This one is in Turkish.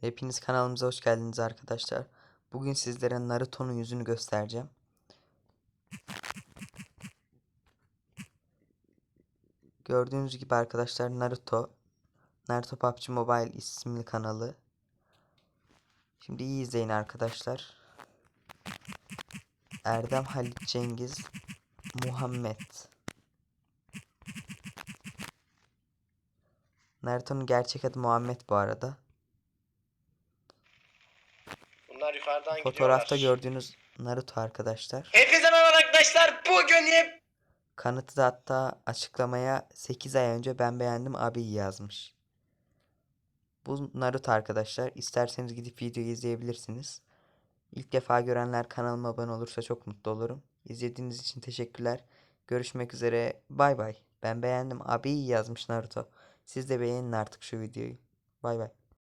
Hepiniz kanalımıza hoş geldiniz arkadaşlar. Bugün sizlere Naruto'nun yüzünü göstereceğim. Gördüğünüz gibi arkadaşlar Naruto. Naruto PUBG Mobile isimli kanalı. Şimdi iyi izleyin arkadaşlar. Erdem Halit Cengiz Muhammed. Naruto'nun gerçek adı Muhammed bu arada. Bunlar yukarıdan Fotoğrafta gidiyorlar. gördüğünüz Naruto arkadaşlar. Hepinize merhaba arkadaşlar. Bugün yep. Kanıtı da hatta açıklamaya 8 ay önce ben beğendim abi yazmış. Bu Naruto arkadaşlar. İsterseniz gidip videoyu izleyebilirsiniz. İlk defa görenler kanalıma abone olursa çok mutlu olurum. İzlediğiniz için teşekkürler. Görüşmek üzere. Bay bay. Ben beğendim abi yazmış Naruto. Siz de beğenin artık şu videoyu. Bay bay.